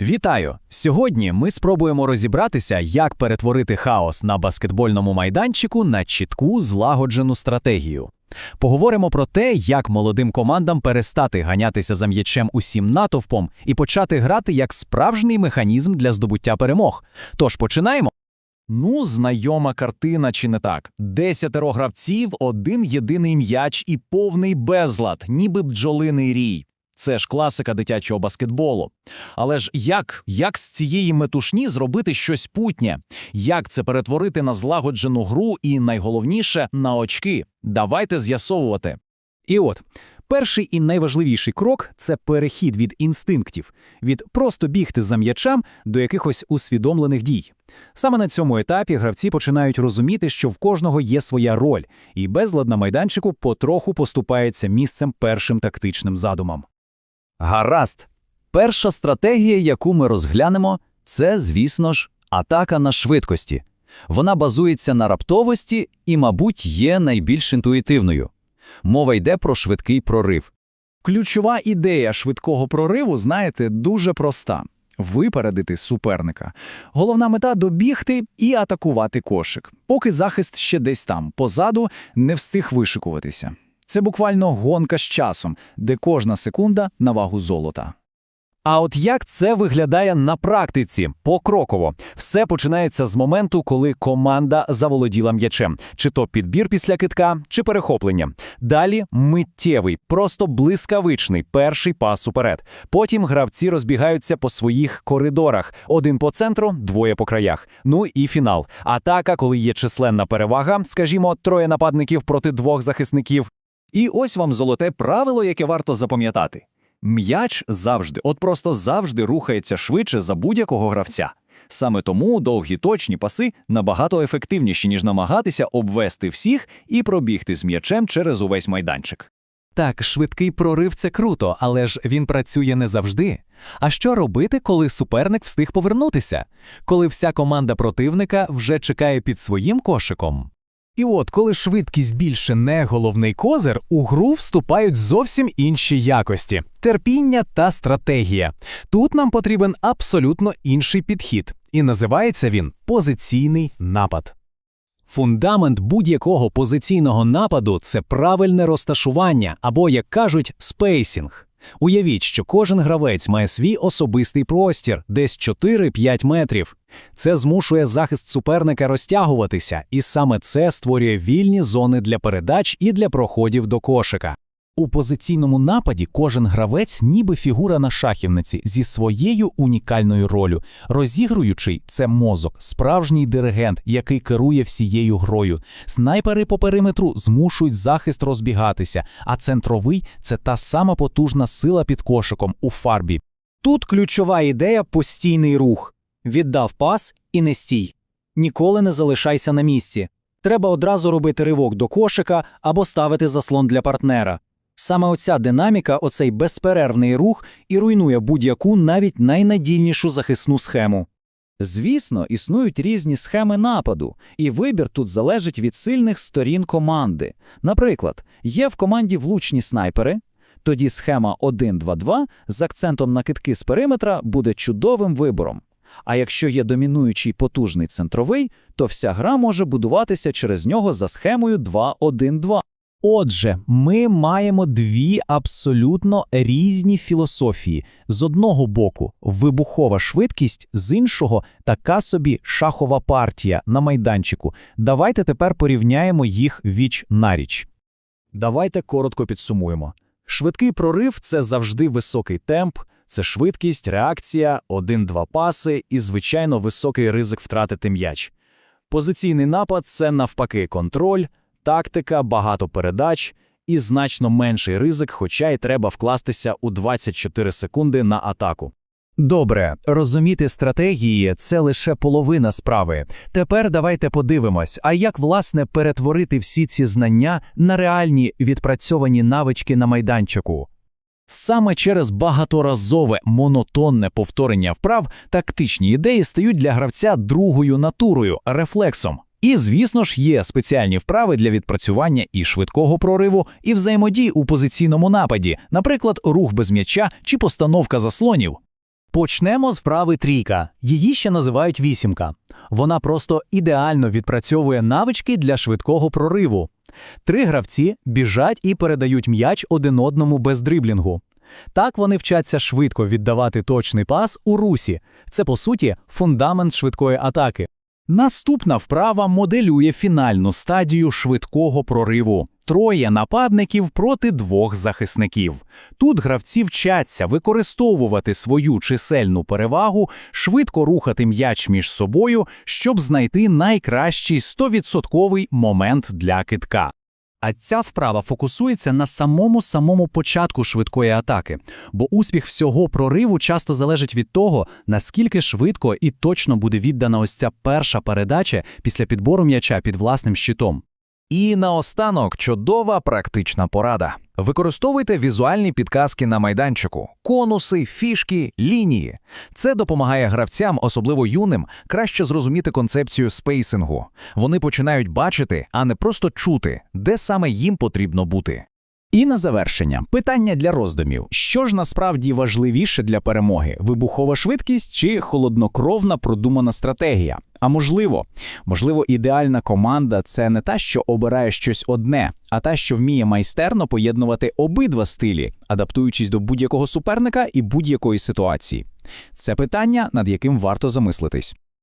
Вітаю! Сьогодні ми спробуємо розібратися, як перетворити хаос на баскетбольному майданчику на чітку злагоджену стратегію. Поговоримо про те, як молодим командам перестати ганятися за м'ячем усім натовпом і почати грати як справжній механізм для здобуття перемог. Тож починаємо. Ну, знайома картина, чи не так? Десятеро гравців, один єдиний м'яч і повний безлад, ніби бджолиний рій. Це ж класика дитячого баскетболу. Але ж як, як з цієї метушні зробити щось путнє? Як це перетворити на злагоджену гру і, найголовніше, на очки? Давайте з'ясовувати. І от, перший і найважливіший крок це перехід від інстинктів, від просто бігти за м'ячем до якихось усвідомлених дій. Саме на цьому етапі гравці починають розуміти, що в кожного є своя роль, і безлад на майданчику потроху поступається місцем першим тактичним задумам. Гаразд. Перша стратегія, яку ми розглянемо, це, звісно ж, атака на швидкості. Вона базується на раптовості і, мабуть, є найбільш інтуїтивною. Мова йде про швидкий прорив. Ключова ідея швидкого прориву, знаєте, дуже проста випередити суперника. Головна мета добігти і атакувати кошик, поки захист ще десь там, позаду, не встиг вишикуватися. Це буквально гонка з часом, де кожна секунда на вагу золота. А от як це виглядає на практиці? Покроково. Все починається з моменту, коли команда заволоділа м'ячем, чи то підбір після китка, чи перехоплення. Далі миттєвий, просто блискавичний перший пас уперед. Потім гравці розбігаються по своїх коридорах: один по центру, двоє по краях. Ну і фінал. Атака, коли є численна перевага, скажімо, троє нападників проти двох захисників. І ось вам золоте правило, яке варто запам'ятати. М'яч завжди, от просто завжди рухається швидше за будь-якого гравця. Саме тому довгі точні паси набагато ефективніші, ніж намагатися обвести всіх і пробігти з м'ячем через увесь майданчик. Так, швидкий прорив це круто, але ж він працює не завжди. А що робити, коли суперник встиг повернутися? Коли вся команда противника вже чекає під своїм кошиком? І от, коли швидкість більше не головний козир, у гру вступають зовсім інші якості терпіння та стратегія. Тут нам потрібен абсолютно інший підхід, і називається він позиційний напад. Фундамент будь-якого позиційного нападу це правильне розташування або, як кажуть, спейсінг. Уявіть, що кожен гравець має свій особистий простір, десь 4-5 метрів. Це змушує захист суперника розтягуватися, і саме це створює вільні зони для передач і для проходів до кошика. У позиційному нападі кожен гравець ніби фігура на шахівниці зі своєю унікальною ролью. Розігруючий це мозок, справжній диригент, який керує всією грою. Снайпери по периметру змушують захист розбігатися, а центровий це та сама потужна сила під кошиком у фарбі. Тут ключова ідея постійний рух. Віддав пас і не стій. Ніколи не залишайся на місці. Треба одразу робити ривок до кошика або ставити заслон для партнера. Саме оця динаміка, оцей безперервний рух і руйнує будь-яку навіть найнадійнішу захисну схему. Звісно, існують різні схеми нападу, і вибір тут залежить від сильних сторін команди. Наприклад, є в команді влучні снайпери, тоді схема 1-2-2 з акцентом на китки з периметра буде чудовим вибором. А якщо є домінуючий потужний центровий, то вся гра може будуватися через нього за схемою 2-1-2. Отже, ми маємо дві абсолютно різні філософії: з одного боку, вибухова швидкість, з іншого така собі шахова партія на майданчику. Давайте тепер порівняємо їх віч на річ. Давайте коротко підсумуємо. Швидкий прорив це завжди високий темп, це швидкість, реакція, один-два паси і, звичайно, високий ризик втратити м'яч. Позиційний напад це навпаки контроль, тактика, багато передач і значно менший ризик, хоча й треба вкластися у 24 секунди на атаку. Добре, розуміти стратегії це лише половина справи. Тепер давайте подивимось, а як власне перетворити всі ці знання на реальні відпрацьовані навички на майданчику. Саме через багаторазове монотонне повторення вправ тактичні ідеї стають для гравця другою натурою, рефлексом. І, звісно ж, є спеціальні вправи для відпрацювання і швидкого прориву, і взаємодії у позиційному нападі, наприклад, рух без м'яча чи постановка заслонів. Почнемо з вправи трійка. Її ще називають вісімка. Вона просто ідеально відпрацьовує навички для швидкого прориву. Три гравці біжать і передають м'яч один одному без дриблінгу. Так вони вчаться швидко віддавати точний пас у русі. Це, по суті, фундамент швидкої атаки. Наступна вправа моделює фінальну стадію швидкого прориву. Троє нападників проти двох захисників. Тут гравці вчаться використовувати свою чисельну перевагу, швидко рухати м'яч між собою, щоб знайти найкращий 100% момент для китка. А ця вправа фокусується на самому самому початку швидкої атаки, бо успіх всього прориву часто залежить від того, наскільки швидко і точно буде віддана ось ця перша передача після підбору м'яча під власним щитом. І наостанок чудова практична порада. Використовуйте візуальні підказки на майданчику, конуси, фішки, лінії. Це допомагає гравцям, особливо юним, краще зрозуміти концепцію спейсингу. Вони починають бачити, а не просто чути, де саме їм потрібно бути. І на завершення питання для роздумів: що ж насправді важливіше для перемоги: вибухова швидкість чи холоднокровна продумана стратегія? А можливо, можливо, ідеальна команда це не та, що обирає щось одне, а та, що вміє майстерно поєднувати обидва стилі, адаптуючись до будь-якого суперника і будь-якої ситуації. Це питання, над яким варто замислитись.